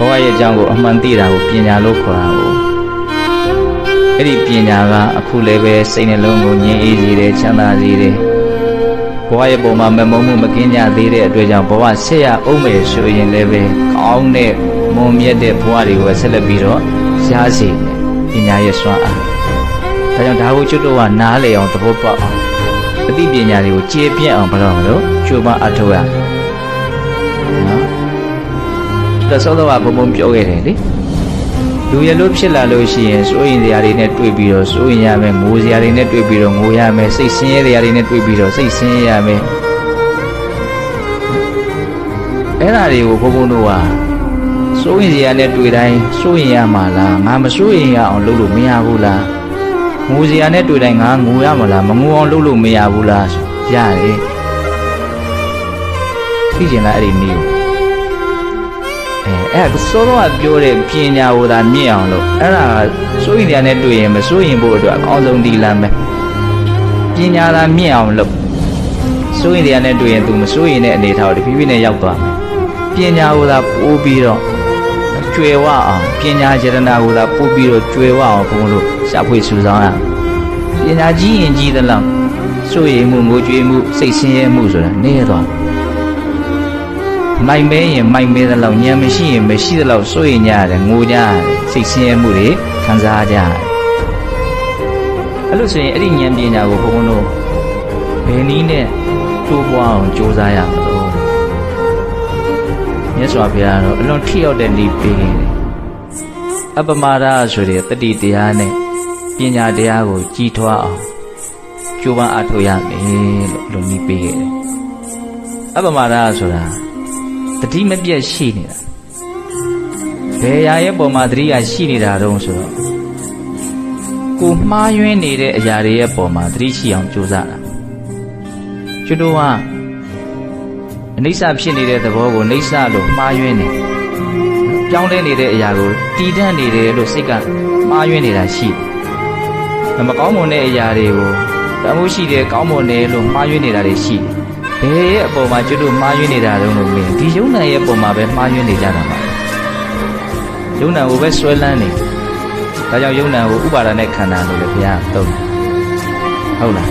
ဘဝရဲ့အကြောင်းကိုအမှန်သိတာကိုပညာလို့ခေါ်တာကိုအဲ့ဒီပညာကအခုလည်းပဲစိတ်နှလုံးကိုငြိမ်းအေးစေတယ်ချမ်းသာစေတယ်ဘဝရဲ့ပုံမှာမမုံမှုမကင်းကြသေးတဲ့အတွက်ကြောင့်ဘဝဆက်ရအောင်မယ်ဆိုရင်လည်းပဲကောင်းတဲ့မွန်မြတ်တဲ့ဘဝတွေကိုဆက်လက်ပြီးတော့ရှားစေတယ်ပညာရဲ့စွမ်းအားဒါကြောင့်ဒါကိုကျွတ်တော့ကနားလေအောင်သဘောပေါက်အောင်အသိပညာတွေကိုကျေပြည့်အောင်ဘယ်တော့မလို့ကြိုးပမ်းအထောက်ရနော် ဒါဆိုတော့ဘုံဘုံပြောခဲ့တယ်လေလူရလို့ဖြစ်လာလို့ရှိရင်စိုးရင်စရာတွေနဲ့တွေ့ပြီးတော့စိုးရင်ရမယ်ငိုစရာတွေနဲ့တွေ့ပြီးတော့ငိုရမယ်စိတ်ဆင်းရဲစရာတွေနဲ့တွေ့ပြီးတော့စိတ်ဆင်းရဲရမယ်အဲ့ဒါတွေကိုဘုံဘုံတို့ကစိုးရင်စရာနဲ့တွေ့တိုင်းစိုးရင်ရမှာလားငါမစိုးရင်ရအောင်လုပ်လို့မရဘူးလားငိုစရာနဲ့တွေ့တိုင်းငါငိုရမှာလားမငိုအောင်လုပ်လို့မရဘူးလားရတယ်သိကျင်လားအဲ့ဒီနည်းကို အဲအဲ့ဒါစောစောကပြောတဲ့ပညာကိုသာမြင့်အောင်လို့အဲ့ဒါစိုးရင်တရားနဲ့တွေ့ရင်မစိုးရင်ဖို့အတွက်အကောင်းဆုံးဒီလမ်းပဲပညာသာမြင့်အောင်လို့စိုးရင်တရားနဲ့တွေ့ရင် तू မစိုးရင်တဲ့အနေထားကိုတဖြည်းဖြည်းနဲ့ရောက်သွားမယ်ပညာကိုသာပိုးပြီးတော့ကျွယ်ဝအောင်ပညာယတနာကိုသာပို့ပြီးတော့ကျွယ်ဝအောင်ဘုံလို့ရှာဖွေစုဆောင်ရအောင်ပညာကြီးရင်ကြီးသလောက်စိုးရိမ်မှုငိုကြွေးမှုစိတ်ဆင်းရဲမှုဆိုတာနည်းသွား မိုက်မဲရင်မိုက်မဲသလောက်ညံမရှိရင်မရှိသလောက်စိုးရိမ်ကြရတယ်ငိုကြရတယ်စိတ်ဆင်းရဲမှုတွေခံစားကြရတယ်အဲ့လိုဆိုရင်အဲ့ဒီဉာဏ်ပညာကိုဘုံဘုံတို့ဘယ်နည်းနဲ့တိုးပွားအောင်ကြိုးစားရမလို့မြတ်စွာဘုရားကတော့အလွန်ထိရောက်တဲ့နည်းပေးခဲ့တယ်အပမဒဆိုတဲ့တတိတရားနဲ့ပညာတရားကိုကြီးထွားအောင်ကြိုးပမ်းအားထုတ်ရမယ်လို့လူနည်းပေးခဲ့တယ်အပမဒဆိုတာ တတိမပြတ်ရှိနေတာဘယ်ရာရဲ့ပုံမှာတတိကရှိနေတာတုံးဆိုတော့ကိုမှားယွင်းနေတဲ့အရာတွေရဲ့ပုံမှာတတိရှိအောင်ကြိုးစားတာကျွတ်တော့ကအနိစ္စဖြစ်နေတဲ့သဘောကိုအိဋ္ဌလို့မှားယွင်းနေပြောင်းလဲနေတဲ့အရာကိုတည်တံ့နေတယ်လို့စိတ်ကမှားယွင်းနေတာရှိတယ်မကောင်းမွန်တဲ့အရာတွေကိုတမိုးရှိတယ်ကောင်းမွန်တယ်လို့မှားယွင်းနေတာတွေရှိတယ် ဘယ်ရဲ့အပေါ်မှာကျွတ်တို့မှားယွင်းနေတာတုံးလို့မင်းဒီယုံနာရဲ့အပေါ်မှာပဲမှားယွင်းနေကြတာပါယုံနာကိုပဲဆွဲလန်းနေဒါကြောင့်ယုံနာကိုဥပါဒနဲ့ခန္ဓာလို့လည်းဘုရားသုံးတယ်ဟုတ်လား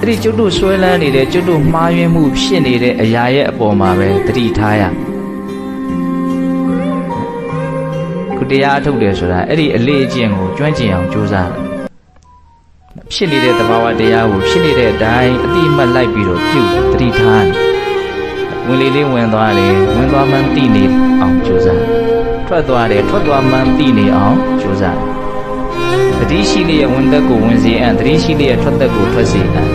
အဲ့ဒီကျွတ်တို့ဆွဲလန်းနေတဲ့ကျွတ်တို့မှားယွင်းမှုဖြစ်နေတဲ့အရာရဲ့အပေါ်မှာပဲတတိထားရခုတရားအထုတ်တယ်ဆိုတာအဲ့ဒီအလေးအကျင့်ကိုကျွမ်းကျင်အောင်ကြိုးစားတယ် ဖြစ်နေတဲ့သဘာဝတရားကိုဖြစ်နေတဲ့အတိုင်းအတိအမှတ်လိုက်ပြီးတော့ပြုတတိထားတယ်ဝင်လေလေးဝင်သွားတယ်ဝင်သွားမှန်းသိနေအောင်ကြိုးစားထွက်သွားတယ်ထွက်သွားမှန်းသိနေအောင်ကြိုးစားတတိရှိလျက်ဝင်သက်ကိုဝင်စေအံ့တတိရှိလျက်ထွက်သက်ကိုထွက်စေအံ့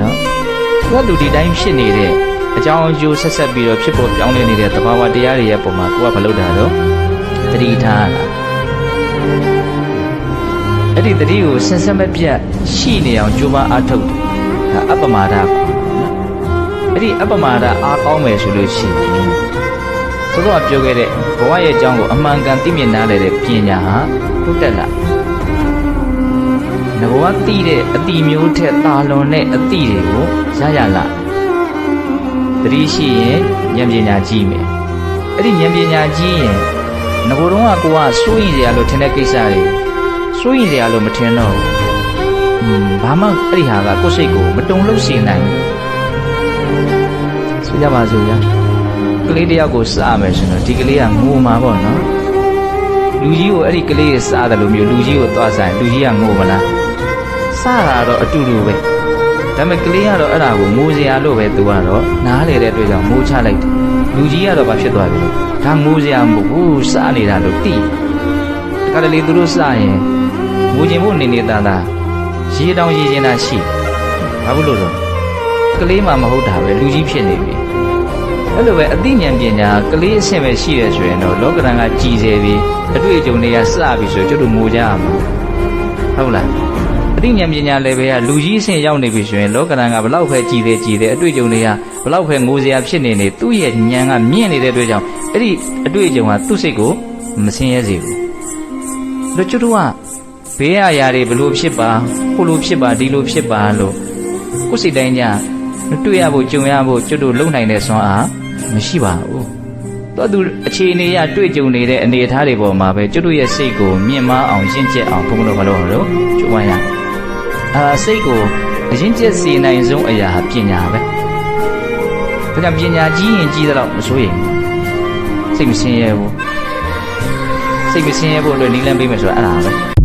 နော်သူကလူဒီတိုင်းဖြစ်နေတဲ့အကြောင်းအကျိုးဆက်ဆက်ပြီးတော့ဖြစ်ပေါ်ပြောင်းလဲနေတဲ့သဘာဝတရားတွေရဲ့ပုံမှာကိုကမလုပ်တာတော့တတိထားတာ အဲ့ဒီတတိကိုဆင်ဆက်မပြတ်ရှိနေအောင်ကြိုးပမ်းအားထုတ်တယ်ဒါအပ္ပမာဒခေါ်တယ်နော်အဲ့ဒီအပ္ပမာဒအားကောင်းမယ်ဆိုလို့ရှိရင်ဆိုတော့ပြောခဲ့တဲ့ဘဝရဲ့အကြောင်းကိုအမှန်ကန်သိမြင်နားလည်တဲ့ပညာဟာတိုးတက်လာငဘဝသိတဲ့အတိမျိုးထက်တာလွန်တဲ့အတိတွေကိုရရလာတတိရှိရင်ဉာဏ်ပညာကြီးမယ်အဲ့ဒီဉာဏ်ပညာကြီးရင်ငဘတုံးကကိုကစိုးရင်စရာလို့ထင်တဲ့ကိစ္စတွေ စိုးရင်စရာလို့မထင်တော့ဘူးอืมဘာမှအဲ့ဒီဟာကကိုယ်စိတ်ကိုမတုံလို့စေနိုင်ဘူးဆိုကြပါစို့ဗျာကလေးတယောက်ကိုစားမယ်ဆိုတော့ဒီကလေးကငိုမှာပေါ့နော်လူကြီးကိုအဲ့ဒီကလေးကိုစားတယ်လို့မျိုးလူကြီးကိုသွားဆိုင်လူကြီးကငိုမလားစားတာတော့အတူတူပဲဒါပေမဲ့ကလေးကတော့အဲ့ဒါကိုငိုစရာလို့ပဲသူကတော့နားလေတဲ့အတွက်ကြောင့်ငိုချလိုက်တယ်လူကြီးကတော့ဘာဖြစ်သွားပြီလဲဒါငိုစရာမဟုတ်ဘူးစားနေတာလို့သိတခါတလေသူတို့စားရင် ငိုချင်ဖို့နေနေတာသာရေတောင်ရေချင်တာရှိဘာလို့လို့တော့ကလေးမှမဟုတ်တာပဲလူကြီးဖြစ်နေပြီအဲ့လိုပဲအသိဉာဏ်ပညာကလေးအဆင့်ပဲရှိရဆိုရင်တော့လောကရန်ကကြည်စေပြီးအတွေ့အကြုံတွေကစပြီဆိုကျွတ်တို့ငိုကြရမှာဟုတ်လားအသိဉာဏ်ပညာလည်းပဲကလူကြီးအဆင့်ရောက်နေပြီဆိုရင်လောကရန်ကဘလောက်ပဲကြည်သေးကြည်သေးအတွေ့အကြုံတွေကဘလောက်ပဲငိုစရာဖြစ်နေနေသူ့ရဲ့ဉာဏ်ကမြင့်နေတဲ့အတွက်ကြောင့်အဲ့ဒီအတွေ့အကြုံကသူ့စိတ်ကိုမဆင်းရဲစေဘူးလို့ကျွတ်တို့က ဘေးအရာတွေဘလို့ဖြစ်ပါဟိုလိုဖြစ်ပါဒီလိုဖြစ်ပါလို့ကိုယ်စိတ်တိုင်းကြတွေ့ရဖို့ကြုံရဖို့ကျွတ်တို့လုံနိုင်တဲ့စွမ်းအားမရှိပါဘူးတော့သူအခြေအနေရတွေ့ကြုံနေတဲ့အနေအထားတွေပေါ်မှာပဲကျွတ်တို့ရဲ့စိတ်ကိုမြင့်မားအောင်ရင့်ကျက်အောင်ဘုန်းဘုန်းတော်ဘာလို့လို့ကြိုးပမ်းရအာစိတ်ကိုအရင်ကျက်စေနိုင်ဆုံးအရာဟာပညာပဲဒါကြောင့်ပညာကြီးရင်ကြီးသလောက်မစိုးရင်စိတ်မစင်ရဲဘူးစိတ်မစင်ရဲဖို့အတွက်နီးလန်းပေးမယ်ဆိုတာအဲ့ဒါပဲ